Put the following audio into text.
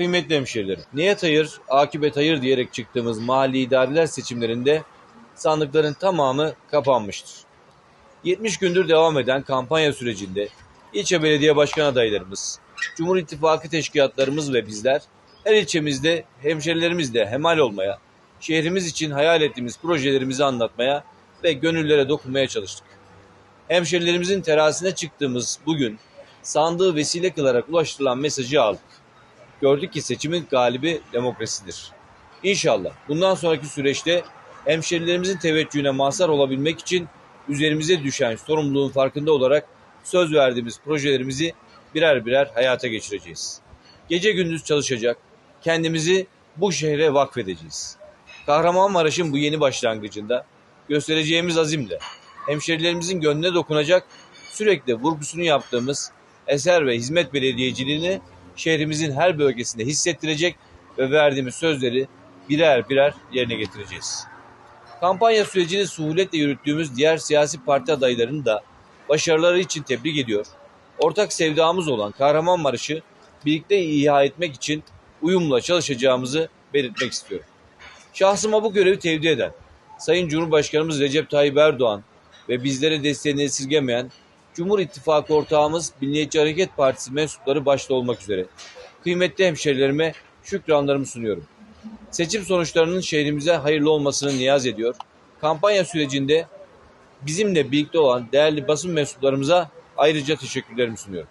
Kıymetli hemşehrilerim, niyet hayır, akıbet hayır diyerek çıktığımız mahalli idareler seçimlerinde sandıkların tamamı kapanmıştır. 70 gündür devam eden kampanya sürecinde ilçe belediye başkan adaylarımız, Cumhur İttifakı teşkilatlarımız ve bizler her ilçemizde hemşerilerimizle hemal olmaya, şehrimiz için hayal ettiğimiz projelerimizi anlatmaya ve gönüllere dokunmaya çalıştık. Hemşerilerimizin terasine çıktığımız bugün sandığı vesile kılarak ulaştırılan mesajı aldık. Gördük ki seçimin galibi demokrasidir. İnşallah bundan sonraki süreçte hemşerilerimizin teveccühüne mazhar olabilmek için üzerimize düşen sorumluluğun farkında olarak söz verdiğimiz projelerimizi birer birer hayata geçireceğiz. Gece gündüz çalışacak, kendimizi bu şehre vakfedeceğiz. Kahramanmaraş'ın bu yeni başlangıcında göstereceğimiz azimle hemşerilerimizin gönlüne dokunacak sürekli vurgusunu yaptığımız eser ve hizmet belediyeciliğini şehrimizin her bölgesinde hissettirecek ve verdiğimiz sözleri birer birer yerine getireceğiz. Kampanya sürecini suhuletle yürüttüğümüz diğer siyasi parti adaylarını da başarıları için tebrik ediyor. Ortak sevdamız olan Kahramanmaraş'ı birlikte ihya etmek için uyumla çalışacağımızı belirtmek istiyorum. Şahsıma bu görevi tevdi eden Sayın Cumhurbaşkanımız Recep Tayyip Erdoğan ve bizlere desteğini esirgemeyen Cumhur İttifakı ortağımız Milliyetçi Hareket Partisi mensupları başta olmak üzere kıymetli hemşerilerime şükranlarımı sunuyorum. Seçim sonuçlarının şehrimize hayırlı olmasını niyaz ediyor. Kampanya sürecinde bizimle birlikte olan değerli basın mensuplarımıza ayrıca teşekkürlerimi sunuyorum.